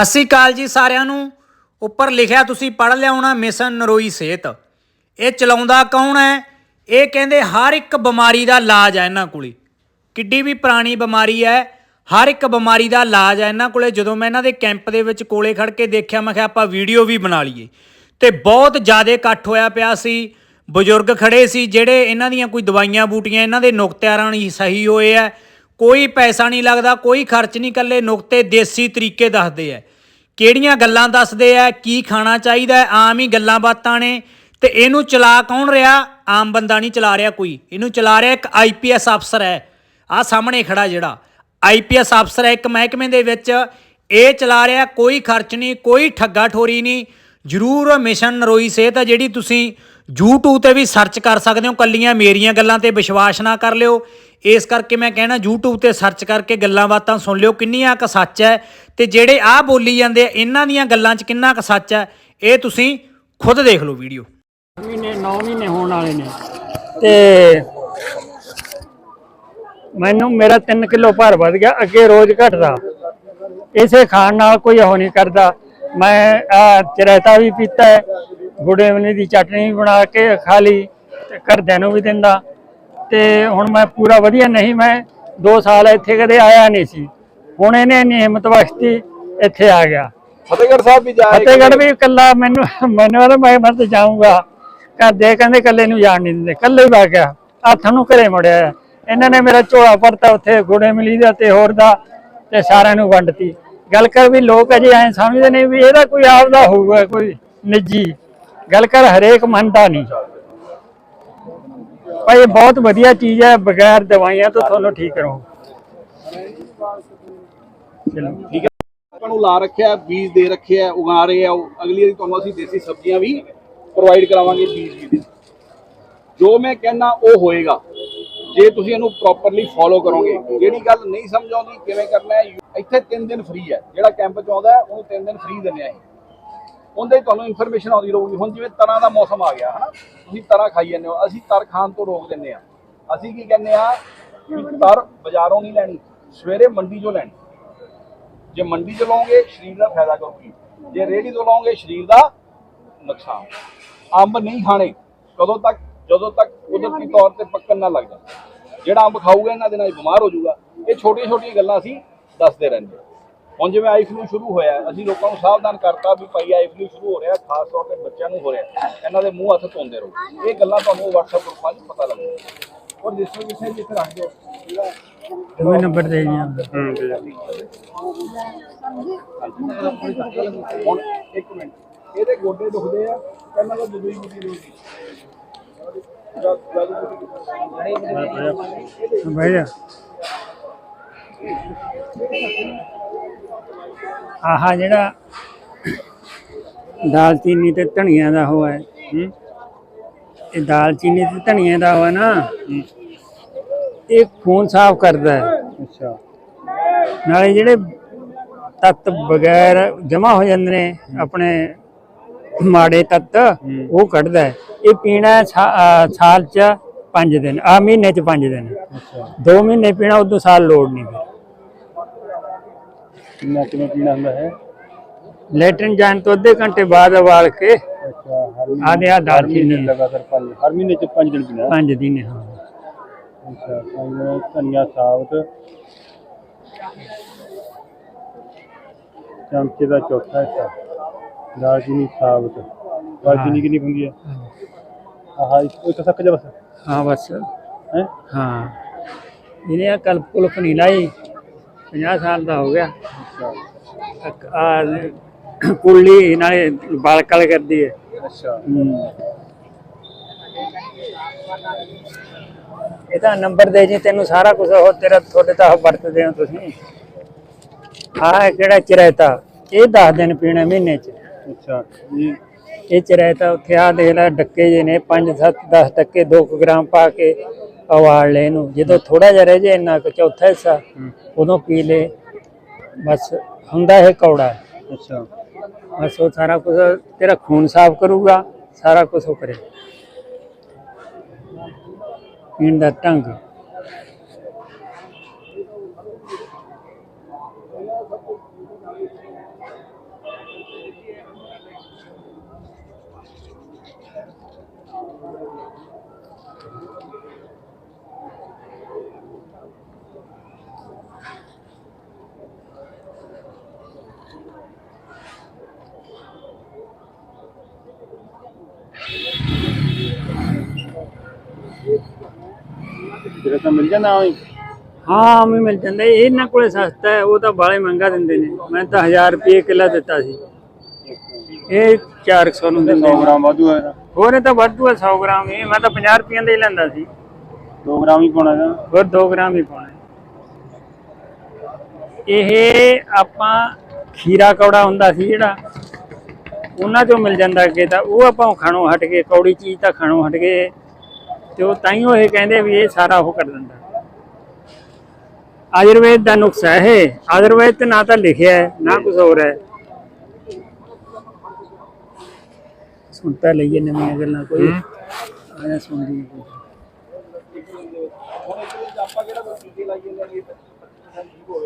ਸਤਿ ਸ਼੍ਰੀ ਅਕਾਲ ਜੀ ਸਾਰਿਆਂ ਨੂੰ। ਉੱਪਰ ਲਿਖਿਆ ਤੁਸੀਂ ਪੜ੍ਹ ਲਿਆ ਹੋਣਾ ਮਿਸ਼ਨ ਨਰੋਈ ਸਿਹਤ। ਇਹ ਚਲਾਉਂਦਾ ਕੌਣ ਹੈ? ਇਹ ਕਹਿੰਦੇ ਹਰ ਇੱਕ ਬਿਮਾਰੀ ਦਾ ਇਲਾਜ ਹੈ ਇਹਨਾਂ ਕੋਲੇ। ਕਿੱਡੀ ਵੀ ਪੁਰਾਣੀ ਬਿਮਾਰੀ ਹੈ, ਹਰ ਇੱਕ ਬਿਮਾਰੀ ਦਾ ਇਲਾਜ ਹੈ ਇਹਨਾਂ ਕੋਲੇ। ਜਦੋਂ ਮੈਂ ਇਹਨਾਂ ਦੇ ਕੈਂਪ ਦੇ ਵਿੱਚ ਕੋਲੇ ਖੜ ਕੇ ਦੇਖਿਆ, ਮੈਂ ਕਿਹਾ ਆਪਾਂ ਵੀਡੀਓ ਵੀ ਬਣਾ ਲਈਏ। ਤੇ ਬਹੁਤ ਜ਼ਿਆਦਾ ਇਕੱਠ ਹੋਇਆ ਪਿਆ ਸੀ। ਬਜ਼ੁਰਗ ਖੜੇ ਸੀ, ਜਿਹੜੇ ਇਹਨਾਂ ਦੀਆਂ ਕੋਈ ਦਵਾਈਆਂ ਬੂਟੀਆਂ, ਇਹਨਾਂ ਦੇ ਨੁਕਤਿਆਂ ਰਾਹੀਂ ਸਹੀ ਹੋਏ ਆ ਕੋਈ ਪੈਸਾ ਨਹੀਂ ਲੱਗਦਾ, ਕੋਈ ਖਰਚ ਨਹੀਂ ਕੱਲੇ ਨੁਕਤੇ ਦੇਸੀ ਤਰੀਕੇ ਦੱਸਦੇ ਆ ਕਿਹੜੀਆਂ ਗੱਲਾਂ ਦੱਸਦੇ ਆ ਕੀ ਖਾਣਾ ਚਾਹੀਦਾ ਆਮ ਹੀ ਗੱਲਾਂ ਬਾਤਾਂ ਨੇ। ਤੇ ਇਹਨੂੰ ਚਲਾ ਕੌਣ ਰਿਹਾ? ਆਮ ਬੰਦਾ ਨਹੀਂ ਚਲਾ ਰਿਹਾ ਕੋਈ। ਇਹਨੂੰ ਚਲਾ ਰਿਹਾ ਇੱਕ ਆਈਪੀਐਸ ਅਫਸਰ ਹੈ ਆ ਸਾਹਮਣੇ ਖੜਾ ਜਿਹੜਾ। ਆਈਪੀਐਸ ਅਫਸਰ ਹੈ ਇੱਕ ਮਹਿਕਮੇ ਦੇ ਵਿੱਚ। ਇਹ ਚਲਾ ਰਿਹਾ, ਕੋਈ ਖਰਚ ਨਹੀਂ, ਕੋਈ ਠੱਗਾ ਠੋਰੀ ਨਹੀਂ। ਜ਼ਰੂਰ ਮਿਸ਼ਨ ਨਰੋਈ ਸਿਹਤ ਹੈ ਜਿਹੜੀ ਤੁਸੀਂ YouTube ਤੇ ਵੀ ਸਰਚ ਕਰ ਸਕਦੇ ਹੋ ਕੱਲੀਆਂ ਮੇਰੀਆਂ ਗੱਲਾਂ ਤੇ ਵਿਸ਼ਵਾਸ ਨਾ ਕਰ ਲਿਓ। ਇਸ ਕਰਕੇ ਮੈਂ ਕਹਿਣਾ YouTube ਤੇ ਸਰਚ ਕਰਕੇ ਗੱਲਾਂ ਬਾਤਾਂ ਸੁਣ ਲਿਓ ਕਿੰਨੀਆਂ ਕੁ ਸੱਚ ਹੈ ਤੇ ਜਿਹੜੇ ਆਹ ਬੋਲੀ ਜਾਂਦੇ ਆ ਇਹਨਾਂ ਦੀਆਂ ਗੱਲਾਂ 'ਚ ਕਿੰਨਾ ਕੁ ਸੱਚ ਹੈ ਇਹ ਤੁਸੀਂ ਖੁਦ ਦੇਖ ਲਓ ਵੀਡੀਓ ਮਹੀਨੇ 9 ਮਹੀਨੇ ਹੋਣ ਵਾਲੇ ਨੇ। ਤੇ ਮੈਨੂੰ ਮੇਰਾ 3 ਕਿਲੋ ਭਾਰ ਵੱਧ ਗਿਆ ਅੱਗੇ ਰੋਜ਼ ਘਟਦਾ। ਇਸੇ ਖਾਣ ਨਾਲ ਕੋਈ ਉਹ ਨਹੀਂ ਕਰਦਾ। ਮੈਂ ਆਹ ਚਰੈਤਾ ਵੀ ਪੀਤਾ ਹੈ ਗੁੜੇਵਨੀ ਦੀ ਚਟਨੀ ਵੀ ਬਣਾ ਕੇ ਖਾ ਲਈ ਤੇ ਘਰਦਿਆਂ ਨੂੰ ਵੀ ਦਿੰਦਾ। ਤੇ ਹੁਣ ਮੈਂ ਪੂਰਾ ਵਧੀਆ ਨਹੀਂ ਮੈਂ 2 ਸਾਲ ਇੱਥੇ ਕਦੇ ਆਇਆ ਨਹੀਂ ਸੀ। ਹੁਣ ਇਹਨੇ ਇੰਨੀ ਹਿੰਮਤ ਬਖਸ਼ਤੀ ਇੱਥੇ ਆ ਗਿਆ। ਫਤਿਹਗੜ੍ਹ ਸਾਹਿਬ ਵੀ ਜਾਏ ਫਤਿਹਗੜ੍ਹ ਵੀ ਇਕੱਲਾ ਮੈਨੂੰ ਮੈਨੂੰ ਤਾਂ ਮੈਂ ਮਰ ਜਾਊਂਗਾ। ਘਰ ਦੇ ਕਹਿੰਦੇ ਇਕੱਲੇ ਨੂੰ ਜਾਣ ਨਹੀਂ ਦਿੰਦੇ ਇਕੱਲੇ ਹੀ ਵਗ ਗਿਆ। ਹੱਥ ਨੂੰ ਘਰੇ ਮੁੜਿਆ। ਇਹਨਾਂ ਨੇ ਮੇਰਾ ਝੋਲਾ ਭਰਤਾ ਉੱਥੇ ਗੁੜੇ ਮਿਲੀ ਦਾ ਤੇ ਹੋਰ ਦਾ ਤੇ ਸਾਰਿਆਂ ਨੂੰ ਵੰਡਤੀ। ਗੱਲ ਕਰ ਵੀ ਲੋਕ ਅਜੇ ਐਂ ਸਮਝਦੇ ਨੇ ਵੀ ਇਹਦਾ ਕੋਈ ਆਪਦਾ ਹੋਊਗਾ ਕੋਈ ਨਿੱਜੀ। ਗੱਲ ਕਰ, ਹਰੇਕ ਮੰਨਦਾ ਨਹੀਂ। ਭਾਈ ਬਹੁਤ ਵਧੀਆ ਚੀਜ਼ ਹੈ, ਬਗੈਰ ਦਵਾਈਆਂ ਤੋਂ ਤੁਹਾਨੂੰ ਠੀਕ ਰਹੋ। ਚਲੋ। ਠੀਕ ਹੈ। ਆਪਾਂ ਨੂੰ ਲਾ ਰੱਖਿਆ, ਬੀਜ ਦੇ ਰੱਖਿਆ, ਉਗਾ ਰਹੇ ਆ ਅਗਲੀ ਵਾਰੀ ਤੁਹਾਨੂੰ ਅਸੀਂ ਦੇਸੀ ਸਬਜ਼ੀਆਂ ਵੀ ਪ੍ਰੋਵਾਈਡ ਕਰਾਵਾਂਗੇ ਬੀਜ ਵੀ ਜੋ ਮੈਂ ਕਹਿਣਾ ਉਹ ਹੋਏਗਾ। ਜੇ ਤੁਸੀਂ ਇਹਨੂੰ ਪ੍ਰੋਪਰਲੀ ਫੋਲੋ ਕਰੋਗੇ। ਜਿਹੜੀ ਗੱਲ ਨਹੀਂ ਸਮਝ ਆਉਂਦੀ, ਕਿਵੇਂ ਕਰਨਾ ਹੈ, ਇੱਥੇ 3 ਦਿਨ ਫ੍ਰੀ ਹੈ। ਜਿਹੜਾ ਕੈਂਪ ਚ ਆਉਂਦਾ ਉਹਨੂੰ 3 ਦਿਨ ਫ੍ਰੀ ਦਿੰਦੇ ਆ ਉਹਦੇ ਤੁਹਾਨੂੰ ਇਨਫੋਰਮੇਸ਼ਨ ਆਉਂਦੀ ਰਹੂਗੀ। ਹੁਣ ਜਿਵੇਂ ਤਰ੍ਹਾਂ ਦਾ ਮੌਸਮ ਆ ਗਿਆ, ਹਨਾ? ਤੁਸੀਂ ਤਰ੍ਹਾਂ ਖਾਈ ਜਾਂਦੇ ਹੋ। ਅਸੀਂ ਤਰ ਖਾਣ ਤੋਂ ਰੋਕ ਦਿੰਦੇ ਆ ਅਸੀਂ ਕੀ ਕਹਿੰਦੇ ਆ ਕਿ ਤਰ ਬਾਜ਼ਾਰੋਂ ਨਹੀਂ ਲੈਣੀ, ਸਵੇਰੇ ਮੰਡੀ 'ਚੋਂ ਲੈਣੀ। ਜੇ ਮੰਡੀ 'ਚ ਲਓਗੇ, ਸਰੀਰ ਦਾ ਫਾਇਦਾ ਕਰੂਗੀ। ਜੇ ਰੇਹੜੀ ਤੋਂ ਲਓਗੇ, ਸਰੀਰ ਦਾ ਨੁਕਸਾਨ। ਅੰਬ ਨਹੀਂ ਖਾਣੇ, ਕਦੋਂ ਤੱਕ, ਜਦੋਂ ਤੱਕ ਕੁਦਰਤੀ ਤੌਰ ਤੇ ਪੱਕਣ ਨਾ ਲੱਗ ਜਾਣ। ਜਿਹੜਾ ਅੰਬ ਖਾਊਗਾ, ਇਹਨਾਂ ਦਿਨਾਂ 'ਚ ਬਿਮਾਰ ਹੋ ਜਾਊਗਾ। ਇਹ ਛੋਟੀਆਂ ਛੋਟੀਆਂ ਗੱਲਾਂ ਅਸੀਂ ਦੱਸਦੇ ਰਹਿੰਦੇ ਹੁਣ ਜਿਵੇਂ ਆਈ ਫਲੂ ਸ਼ੁਰੂ ਹੋਇਆ ਅਸੀਂ ਲੋਕਾਂ ਨੂੰ ਸਾਵਧਾਨ ਕਰਤਾ ਵੀ ਭਾਈ ਆਈ ਫਲੂ ਸ਼ੁਰੂ ਹੋ ਰਿਹਾ ਖਾਸ ਤੌਰ ਤੇ ਬੱਚਿਆਂ ਨੂੰ ਹੋ ਰਿਹਾ। ਇਹਨਾਂ ਦੇ ਮੂੰਹ ਹੱਥ ਧੋਂਦੇ ਰਹੋ। ਇਹ ਗੱਲਾਂ ਤੁਹਾਨੂੰ WhatsApp ਗਰੁੱਪਾਂ 'ਚ ਪਤਾ ਲੱਗੂ। ਔਰ ਜਿਸ ਨੂੰ ਕਿਸੇ ਜਿੱਥੇ ਰੱਖ ਦਿਓ ਦੋਵੇਂ ਨੰਬਰ ਦੇ ਜੀ। ਹੁਣ ਇੱਕ ਮਿੰਟ। ਇਹਦੇ ਗੋਡੇ ਦੁਖਦੇ ਆ ਕਹਿੰਦਾ ਤਾਂ ਜੁਦੀ ਜੁਦੀ ਰੋਜੀ ਭਾਈ ਆਹ ਜਿਹੜਾ ਦਾਲਚੀਨੀ ਤੇ ਧਨੀਆ ਦਾ ਹੋਇਆ ਹੈ ਇਹ ਦਾਲਚੀਨੀ ਤੇ ਧਨੀਆ ਦਾ ਹੋਇਆ ਨਾ? ਇਹ ਖੂਨ ਸਾਫ਼ ਕਰਦਾ ਹੈ। ਅੱਛਾ। ਨਾਲੇ ਜਿਹੜੇ ਤੱਤ ਬਗੈਰ ਜਮਾ ਹੋ ਜਾਂਦੇ ਨੇ ਆਪਣੇ ਮਾੜੇ ਤੱਤ ਉਹ ਕੱਢਦਾ ਹੈ। ਇਹ ਪੀਣਾ ਸਾਲ ਚ 5 ਦਿਨ ਆ ਮਹੀਨੇ ਚ 5 ਦਿਨ। ਅੱਛਾ। 2 ਮਹੀਨੇ ਪੀਣਾ ਉਦੋਂ ਸਾਲ ਲੋੜ ਨਹੀਂ ਕਿੰਨਾ ਕਿੰਨਾ ਪੀਣਾ ਹੁੰਦਾ ਹੈ? ਲੈਟਰਨ ਜਾਣ ਤੋਂ ਅੱਧੇ ਘੰਟੇ ਬਾਅਦ ਉਬਾਲ ਕੇ ਅੱਛਾ ਹਰ ਆਦੇ ਆ ਦਾਲਚੀਨੀ ਲਗਾਤਾਰ ਪੰਜ ਹਰ ਮਹੀਨੇ ਚ 5 ਦਿਨ ਪੀਣਾ 5 ਦਿਨ ਹਾਂ। ਅੱਛਾ ਪੰਜ ਧਨੀਆ ਸਾਬਤ। ਚਮਚੇ ਦਾ ਚੌਥਾ ਹਿੱਸਾ ਦਾਲਚੀਨੀ ਸਾਬਤ। ਦਾਲਚੀਨੀ ਕਿੰਨੀ ਹੁੰਦੀ ਹੈ? ਆਹ ਇੱਕ ਸੱਕ ਜਾ ਬਸ। ਹਾਂ ਬਸ। ਹੈ? ਹਾਂ। ਇਹਨੇ ਆ ਕਲਪ ਕੁਲਪ ਨਹੀਂ ਲਾਈ 50 ਸਾਲ ਦਾ ਹੋ ਗਿਆ। ਅੱਛਾ। ਕੁੱਲੀ ਨਾਲੇ ਬਾਲਕਲ ਕਰਦੀ ਹੈ ਅੱਛਾ। ਹੂੰ। ਇਹਦਾ ਨੰਬਰ ਦੇ ਜੀ ਤੈਨੂੰ ਸਾਰਾ ਕੁਝ ਹੋ ਤੇਰਾ ਤੁਹਾਡੇ ਤਾਂ ਉਹ ਵਰਤਦੇ ਹੋ ਤੁਸੀਂ। ਆਹ ਕਿਹੜਾ ਚਰੈਤਾ ਇਹ 10 ਦਿਨ ਪੀਣਾ ਮਹੀਨੇ ਚ। ਅੱਛਾ ਇਹ ਚਰੈਤਾ ਉੱਥੇ ਆ ਦੇਖ ਲੈ ਡੱਕੇ ਜੇ ਨੇ 5 7 10 ਟੱਕੇ 2 ਗ੍ਰਾਮ ਪਾ ਕੇ ਉਬਾਲ ਲੈ ਇਹਨੂੰ। ਜਦੋਂ ਥੋੜਾ ਜਿਹਾ ਰਹਿ ਜੇ ਇੰਨਾ ਕੁ ਚੌਥਾ ਹਿੱਸਾ ਉਦੋਂ ਪੀ ਲੈ ਬਸ ਹੁੰਦਾ ਇਹ ਕੌੜਾ ਅੱਛਾ। ਬਸ ਉਹ ਸਾਰਾ ਕੁਝ ਤੇਰਾ ਖੂਨ ਸਾਫ਼ ਕਰੂਗਾ ਸਾਰਾ ਕੁਝ ਉਹ ਕਰੇ। ਪੀਣ ਦਾ ਢੰਗ। ਜਿਹੜਾ ਤਾਂ ਮਿਲ ਜਾਂਦਾ ਹਾਂ? ਹਾਂ ਵੀ ਮਿਲ ਜਾਂਦਾ। ਇਹ ਇਹਨਾਂ ਕੋਲੇ ਸਸਤਾ ਹੈ ਉਹ ਤਾਂ ਬਾਲੇ ਮਹਿੰਗਾ ਦਿੰਦੇ ਨੇ। ਮੈਂ ਤਾਂ 1000 ਰੁਪਏ ਕਿੱਲਾ ਦਿੱਤਾ ਸੀ। ਇਹ 400 ਨੂੰ ਦਿੰਦੇ 100 ਗ੍ਰਾਮ ਵਾਧੂ ਹੈ ਹੋਰ ਇਹ ਤਾਂ ਵਾਧੂ ਹੈ 100 ਗ੍ਰਾਮ। ਇਹ ਮੈਂ ਤਾਂ 50 ਰੁਪਏ ਦਾ ਹੀ ਲੈਂਦਾ ਸੀ। 2 ਗ੍ਰਾਮ ਹੀ ਪਾਉਣਾ ਹੈ ਹੋਰ 2 ਗ੍ਰਾਮ ਹੀ ਪਾਉਣਾ ਹੈ। ਇਹ ਆਪਾਂ ਖੀਰਾ ਕੌੜਾ ਹੁੰਦਾ ਸੀ ਜਿਹੜਾ ਉਹਨਾਂ ਚੋਂ ਮਿਲ ਜਾਂਦਾ ਅੱਗੇ ਤਾਂ। ਉਹ ਆਪਾਂ ਖਾਣੋਂ ਹਟ ਕੇ ਕੌੜੀ ਚੀਜ਼ ਤਾਂ ਖਾਣੋਂ ਹਟ ਗਏ। ਤੇ ਉਹ ਤਾਂ ਹੀ ਉਹ ਇਹ ਕਹਿੰਦੇ ਵੀ ਇਹ ਸਾਰਾ ਉਹ ਕਰ ਦਿੰਦਾ। ਆਯੁਰਵੇਦ ਦਾ ਨੁਕਸਾ ਹੈ। ਆਯੁਰਵੇਦ ਤੇ ਨਾ ਤਾਂ ਲਿਖਿਆ ਹੈ ਨਾ ਕੁਝ ਹੋਰ ਹੈ। ਸੁਣਤਾ ਲਈਏ ਨਵੀਆਂ ਗੱਲਾਂ ਕੋਈ ਆਇਆ ਇਹਦੇ ਵਿੱਚ ਆਪਾਂ ਕਿਹੜਾ ਕੋਈ ਲਾਈ ਨੇ